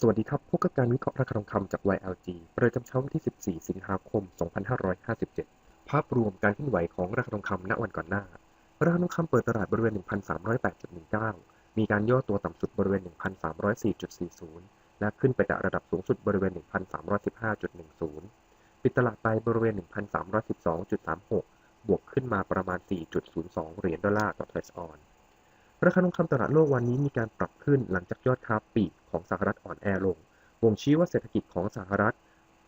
สวัสดีครับ พบกับการวิเคราะห์ราคาทองคำจาก YLG ประจำเช้าวันที่ 14 สิงหาคม 2557 ภาพรวมการเคลื่อนไหวของราคาทองคำณวันก่อนหน้า ราคาทองคำเปิดตลาดบริเวณ 1,308.19 มีการย่อตัวต่ำสุดบริเวณ 1,304.40 และขึ้นไปแตะระดับสูงสุดบริเวณ 1,315.10 ปิดตลาดไปบริเวณ 1,312.36 บวกขึ้นมาประมาณ 4.02 เหรียญดอลลาร์ต่อทรัสออน ราคาทองคำตลาดโลกวันนี้มีการปรับขึ้นหลังจากยอดค้าปลีกของสหรัฐอ่อนแอลงบ่งชี้ว่าเศรษฐกิจของสหรัฐ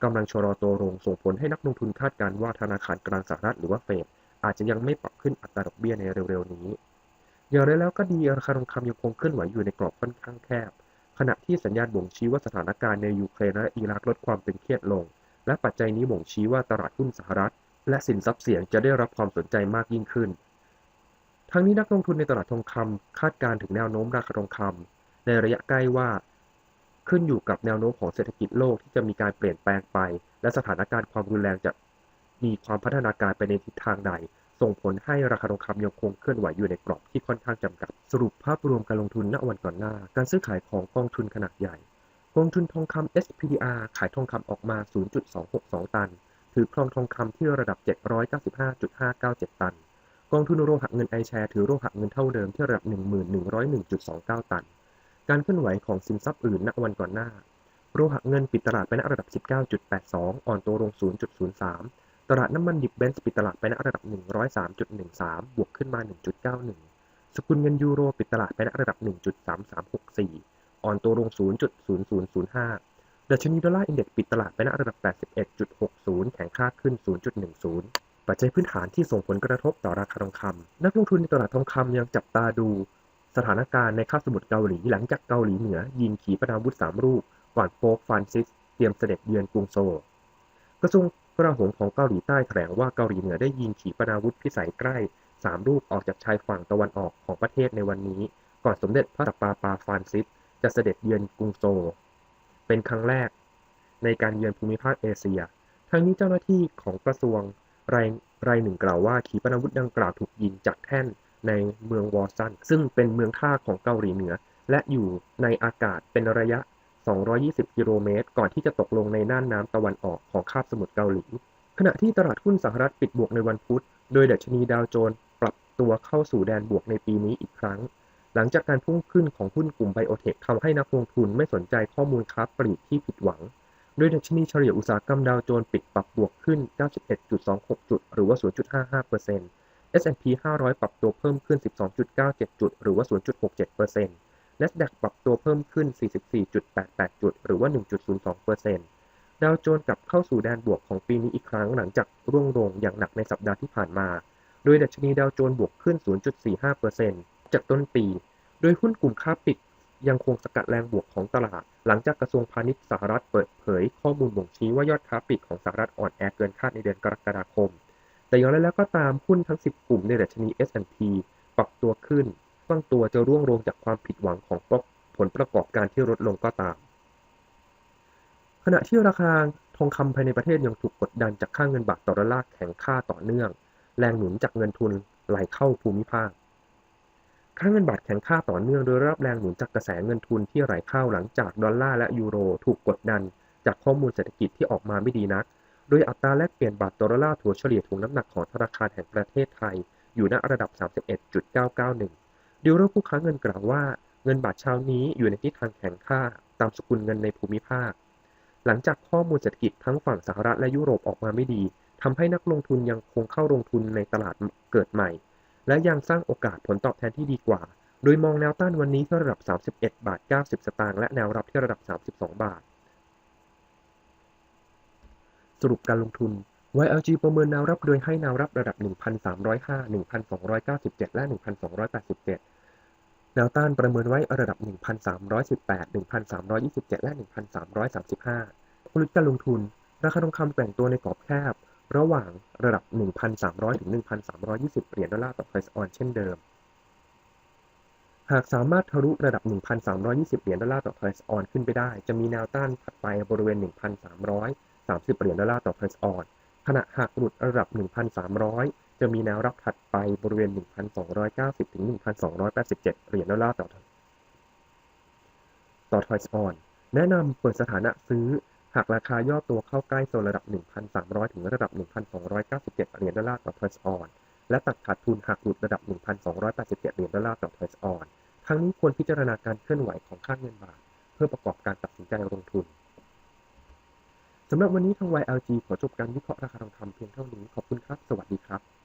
กำลังชะลอตัวลงส่งผลให้นักลงทุนคาดการณ์ว่าธนาคารกลางสหรัฐหรือว่าเฟดอาจจะยังไม่ปรับขึ้นอัตราดอกเบี้ยในเร็วๆนี้ อย่างไรแล้วก็ดีราคาทองคำยังคงเคลื่อนไหวอยู่ในกรอบค่อนข้างแคบ ขณะที่สัญญาณบ่งชี้ว่าสถานการณ์ในยูเครนและอิรักลดความตึงเครียดลง และปัจจัยนี้บ่งชี้ว่าตลาดหุ้นสหรัฐ และสินทรัพย์เสี่ยงจะได้รับความสนใจมากยิ่งขึ้น ทั้งนี้นักลงทุนในตลาดทองคำคาดการถึงแนวโน้มราคาทองคำในระยะใกล้ว่า ขึ้นอยู่กับแนวโน้มของเศรษฐกิจโลกที่จะมีการเปลี่ยนแปลงไป และสถานการณ์ความรุนแรงจะมีความพัฒนาการไปในทิศทางใด ส่งผลให้ราคาทองคำยังคงเคลื่อนไหวอยู่ในกรอบที่ค่อนข้างจำกัด สรุปภาพรวมการลงทุนณวันก่อนหน้า การซื้อขายของกองทุนขนาดใหญ่ กองทุนทองคำ SPDR ขายทองคำออกมา 0.262 ตัน ถือครองทองคำที่ระดับ 795.597 ตัน กองทุนโรหะเงินไอแชร์ถือโรหะเงินเท่าเดิมที่ระดับ1101.29 ตัน การเคลื่อนไหวของสินทรัพย์อื่นณวันก่อนหน้าโลหะเงินปิดตลาดไปณระดับ 19.82 อ่อนตัวลง 0.03 ตลาดน้ำมันดิบเบนซ์ปิดตลาดไปณระดับ 103.13 บวกขึ้นมา 1.91 สกุลเงินยูโรปิดตลาดไปณระดับ 1.3364 อ่อนตัวลง 0.0005 ดัชนีดอลลาร์อินเด็กซ์ปิดตลาดไปณระดับ 81.60 แข็งค่าขึ้น 0.10 ปัจจัยพื้นฐานที่ส่งผลกระทบต่อราคาทองคำนักลงทุนในตลาดทองคำยังจับตาดู สถานการณ์ในคาบสมุทรเกาหลีหลังจากเกาหลีเหนือ ยิงขีปนาวุธสามลูกก่อนโป๊ปฟานซิส เตรียมเสด็จเยือนกรุงโซลกระทรวงกลาโหมของเกาหลีใต้แถลงว่าเกาหลีเหนือได้ยิงขีปนาวุธพิสัยใกล้สามลูกออกจากชายฝั่งตะวันออกของประเทศในวันนี้ ก่อนสมเด็จพระปาปาฟานซิส จะเสด็จเยือนกรุงโซลเป็นครั้งแรก ในการเยือนภูมิภาคเอเชียทั้งนี้เจ้าหน้าที่ของกระทรวง รายรายหนึ่งกล่าวว่าขีปนาวุธดังกล่าวถูกยิงจากแท่นในเมืองวอร์ซัน ซึ่งเป็นเมืองท่าของเกาหลีเหนือ และอยู่ในอากาศเป็นระยะ 220 กิโลเมตร ก่อนที่จะตกลงในน่านน้ำตะวันออกของคาบสมุทรเกาหลี ขณะที่ตลาดหุ้นสหรัฐปิดบวกในวันพุธ โดยดัชนีดาวโจนส์ปรับตัวเข้าสู่แดนบวกในปีนี้อีกครั้ง หลังจากการพุ่งขึ้นของหุ้นกลุ่มไบโอเทคทำให้นักลงทุนไม่สนใจข้อมูลค้าปลีกที่ผิดหวัง โดยดัชนีเฉลี่ยอุตสาหกรรมดาวโจนส์ปิดปรับบวกขึ้น 91.26 จุด หรือว่า 0.55% S&P 500 ปรับตัวเพิ่มขึ้น 12.97 จุด หรือว่า 0.67% NASDAQ ปรับตัวเพิ่มขึ้น 44.88 จุด หรือว่า 1.02%ดาวโจนส์กลับเข้าสู่แดนบวกของปีนี้อีกครั้งหลังจากร่วงลงอย่างหนักในสัปดาห์ที่ผ่านมา โดยดัชนีดาวโจนส์บวกขึ้น 0.45%จากต้นปี โดยหุ้นกลุ่มค้าปลีก ยังคงสกัดแรงบวกของตลาด หลังจากกระทรวงพาณิชย์สหรัฐเปิดเผยข้อมูลบ่งชี้ว่ายอดค้าปลีกของสหรัฐอ่อนแอเกินคาดในเดือนกรกฎาคม แต่อย่างไรแล้วก็ตามหุ้นทั้ง 10 กลุ่มในดัชนี S&P ปรับตัวขึ้นบางตัวจะร่วงลงจากความผิดหวังของผลประกอบการที่ลดลงก็ตาม ขณะที่ราคาทองคำภายในประเทศยังถูกกดดันจากค่าเงินบาทต่อดอลลาร์แข็งค่าต่อเนื่อง แรงหนุนจากเงินทุนไหลเข้าภูมิภาค ค่าเงินบาทแข็งค่าต่อเนื่องโดยรับแรงหนุนจากกระแสเงินทุนที่ไหลเข้าหลังจากดอลลาร์และยูโรถูกกดดัน จากข้อมูลเศรษฐกิจที่ออกมาไม่ดีนัก โดยอัตราแลกเปลี่ยนบาทต่อดอลลาร์ถัวเฉลี่ยถุงน้ำหนักของธนาคารแห่งประเทศไทย อยู่ณระดับ 31.991ดิวโรผู้ค้าเงินกล่าวว่า เงินบาทเช้านี้อยู่ในทิศทางแข็งค่า ตามสกุลเงินในภูมิภาค หลังจากข้อมูลเศรษฐกิจทั้งฝั่งสหรัฐและยุโรปออกมาไม่ดีทำให้นักลงทุนยังคงเข้าลงทุนในตลาดเกิดใหม่ และยังสร้างโอกาสผลตอบแทนที่ดีกว่า โดยมองแนวต้านวันนี้ที่ระดับ 31 บาท 90 สตางค์ และแนวรับที่ระดับ 32 บาท สรุปการลงทุน YLG ประเมินแนวรับโดยให้แนวรับระดับ 1,305 1,297 และ 1,287 แนวต้านประเมินไว้ระดับ 1,318 1,327 และ 1,335กลยุทธ์การลงทุน ราคาทองคำแกว่งตัวในกรอบแคบ ระหว่างระดับ 1,300 ถึง 1,320 เหรียญดอลลาร์ต่อไพรซ์ออนเช่นเดิม หากสามารถทะลุระดับ 1,320 เหรียญดอลลาร์ต่อไพรซ์ออนขึ้นไปได้ จะมีแนวต้านถัดไปบริเวณ 1,330 เหรียญดอลลาร์ต่อไพรซ์ออนขณะหากหลุดระดับ 1,300 จะมีแนวรับถัดไปบริเวณ 1,290 ถึง 1,287 เหรียญดอลลาร์ต่อต่อทอยส์ออนแนะนำเปิดสถานะซื้อากราคาย่อตัวเข้าใกล้โซนระดับ 1,300 ถึงระดับ 1,297 เหรียญดอลลาร์ต่อทอยส์ออน และตัดขาดทุนหากหลุดระดับ 1,287 เหรียญดอลลาร์ต่อทอยส์ออน ทั้งนี้ควรพิจารณาการเคลื่อนไหวของค่าเงินบาท เพื่อประกอบการตัดสินใจลงทุนสำหรับวันนี้ทาง YLG ขอจบการวิเคราะห์ราคาทองคำเพียงเท่านี้ ขอบคุณครับ สวัสดีครับ